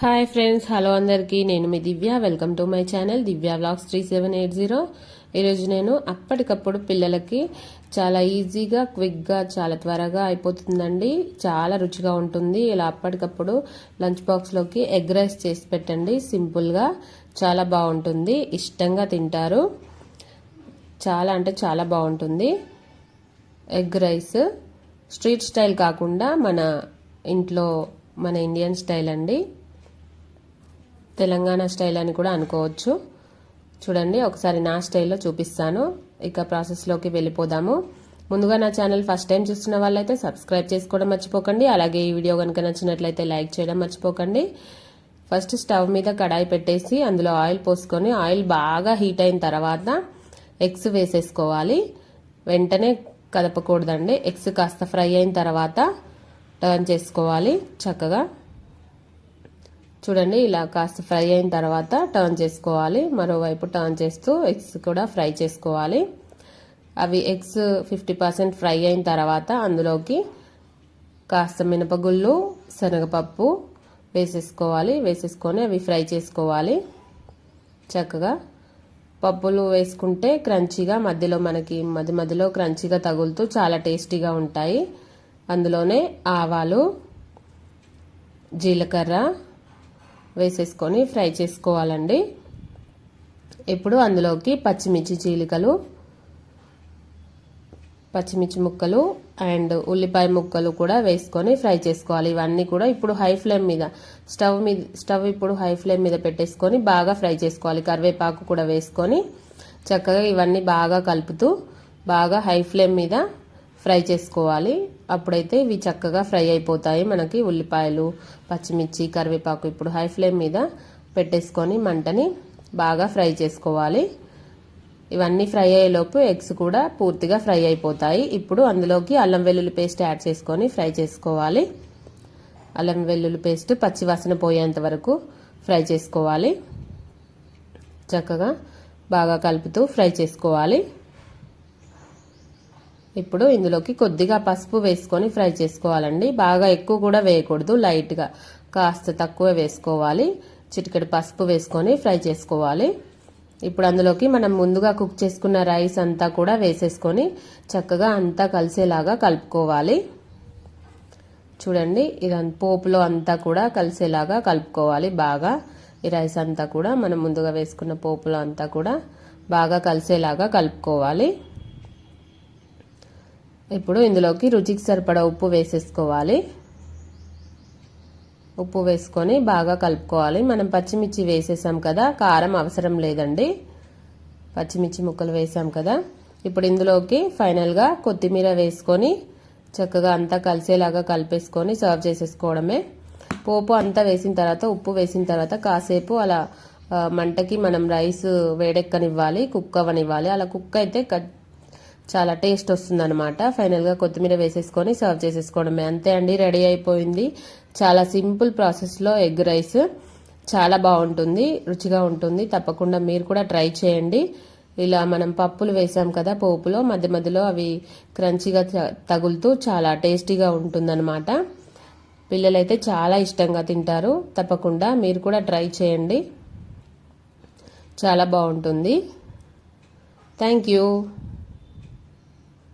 Hi friends hello అందరికీ. నేను మీ Divya. Welcome to my channel Divya vlogs three seven eight zero ఈరోజు నేను అప్పటికప్పుడు పిల్లలకి చాలా ఈజీగా క్విక్గా చాలా త్వరగా అయిపోతుందండి. చాలా రుచిగా ఉంటుంది. ఇలా అప్పటికప్పుడు లంచ్ బాక్స్లోకి ఎగ్ రైస్ చేసి పెట్టండి. సింపుల్గా చాలా బాగుంటుంది. ఇష్టంగా తింటారు. చాలా అంటే చాలా బాగుంటుంది. ఎగ్ రైస్ స్ట్రీట్ స్టైల్ కాకుండా మన ఇంట్లో మన ఇండియన్ స్టైల్ అండి. తెలంగాణ స్టైల్ అని కూడా అనుకోవచ్చు. చూడండి ఒకసారి నా స్టైల్లో చూపిస్తాను. ఇక ప్రాసెస్లోకి వెళ్ళిపోదాము. ముందుగా నా ఛానల్ ఫస్ట్ టైం చూస్తున్న వాళ్ళైతే సబ్స్క్రైబ్ చేసుకోవడం మర్చిపోకండి. అలాగే ఈ వీడియో కనుక నచ్చినట్లయితే లైక్ చేయడం మర్చిపోకండి. ఫస్ట్ స్టవ్ మీద కడాయి పెట్టేసి అందులో ఆయిల్ పోసుకొని ఆయిల్ బాగా హీట్ అయిన తర్వాత ఎగ్స్ వేసేసుకోవాలి. వెంటనే కదపకూడదండి. ఎగ్స్ కాస్త ఫ్రై అయిన తర్వాత టర్న్ చేసుకోవాలి చక్కగా. చూడండి ఇలా కాస్త ఫ్రై అయిన తర్వాత టర్న్ చేసుకోవాలి. మరోవైపు టర్న్ చేస్తూ ఎగ్స్ కూడా ఫ్రై చేసుకోవాలి. అవి ఎగ్స్ ఫిఫ్టీ పర్సెంట్ ఫ్రై అయిన తర్వాత అందులోకి కాస్త మినపగుళ్ళు శనగపప్పు వేసేసుకోవాలి. వేసేసుకొని అవి ఫ్రై చేసుకోవాలి. చక్కగా పప్పులు వేసుకుంటే క్రంచీగా మధ్యలో మనకి మధ్య మధ్యలో క్రంచీగా తగులుతూ చాలా టేస్టీగా ఉంటాయి. అందులోనే ఆవాలు జీలకర్ర వేసేసుకొని ఫ్రై చేసుకోవాలండి. ఇప్పుడు అందులోకి పచ్చిమిర్చి చీలికలు పచ్చిమిర్చి ముక్కలు అండ్ ఉల్లిపాయ ముక్కలు కూడా వేసుకొని ఫ్రై చేసుకోవాలి. ఇవన్నీ కూడా ఇప్పుడు హై ఫ్లేమ్ మీద స్టవ్ మీద స్టవ్ ఇప్పుడు హై ఫ్లేమ్ మీద పెట్టేసుకొని బాగా ఫ్రై చేసుకోవాలి. కరివేపాకు కూడా వేసుకొని చక్కగా ఇవన్నీ బాగా కలుపుతూ బాగా హై ఫ్లేమ్ మీద ఫ్రై చేసుకోవాలి. అప్పుడైతే ఇవి చక్కగా ఫ్రై అయిపోతాయి. మనకి ఉల్లిపాయలు పచ్చిమిర్చి కరివేపాకు ఇప్పుడు హై ఫ్లేమ్ మీద పెట్టేసుకొని మంటని బాగా ఫ్రై చేసుకోవాలి. ఇవన్నీ ఫ్రై అయ్యేలోపు ఎగ్స్ కూడా పూర్తిగా ఫ్రై అయిపోతాయి. ఇప్పుడు అందులోకి అల్లం వెల్లుల్లి పేస్ట్ యాడ్ చేసుకొని ఫ్రై చేసుకోవాలి. అల్లం వెల్లుల్లి పేస్ట్ పచ్చివాసన పోయేంత వరకు ఫ్రై చేసుకోవాలి. చక్కగా బాగా కలుపుతూ ఫ్రై చేసుకోవాలి. ఇప్పుడు ఇందులోకి కొద్దిగా పసుపు వేసుకొని ఫ్రై చేసుకోవాలండి. బాగా ఎక్కువ కూడా వేయకూడదు లైట్గా కాస్త తక్కువ వేసుకోవాలి. చిటికెడు పసుపు వేసుకొని ఫ్రై చేసుకోవాలి. ఇప్పుడు అందులోకి మనం ముందుగా కుక్ చేసుకున్న రైస్ అంతా కూడా వేసేసుకొని చక్కగా అంతా కలిసేలాగా కలుపుకోవాలి. చూడండి ఇదంతా పోపులో అంతా కూడా కలిసేలాగా కలుపుకోవాలి బాగా. ఈ రైస్ అంతా కూడా మనం ముందుగా వేసుకున్న పోపులో అంతా కూడా బాగా కలిసేలాగా కలుపుకోవాలి. ఇప్పుడు ఇందులోకి రుచికి సరిపడా ఉప్పు వేసేసుకోవాలి. ఉప్పు వేసుకొని బాగా కలుపుకోవాలి. మనం పచ్చిమిర్చి వేసేసాం కదా కారం అవసరం లేదండి. పచ్చిమిర్చి ముక్కలు వేసాం కదా. ఇప్పుడు ఇందులోకి ఫైనల్గా కొత్తిమీర వేసుకొని చక్కగా అంతా కలిసేలాగా కలిపేసుకొని సర్వ్ చేసేసుకోవడమే. పోపు అంతా వేసిన తర్వాత ఉప్పు వేసిన తర్వాత కాసేపు అలా మంటకి మనం రైస్ వేడెక్కనివ్వాలి కుక్ అవ్వనివ్వాలి అలా కుక్ అయితే చాలా టేస్ట్ వస్తుందనమాట ఫైనల్గా కొత్తిమీర వేసేసుకొని సర్వ్ చేసేసుకోవడమే. అంతే అండి రెడీ అయిపోయింది. చాలా సింపుల్ ప్రాసెస్లో ఎగ్ రైస్. చాలా బాగుంటుంది రుచిగా ఉంటుంది. తప్పకుండా మీరు కూడా ట్రై చేయండి. ఇలా మనం పప్పులు వేసాం కదా పోపులో మధ్య మధ్యలో అవి క్రంచిగా తగులుతూ చాలా టేస్టీగా ఉంటుందన్నమాట. పిల్లలైతే చాలా ఇష్టంగా తింటారు. తప్పకుండా మీరు కూడా ట్రై చేయండి. చాలా బాగుంటుంది. Thank you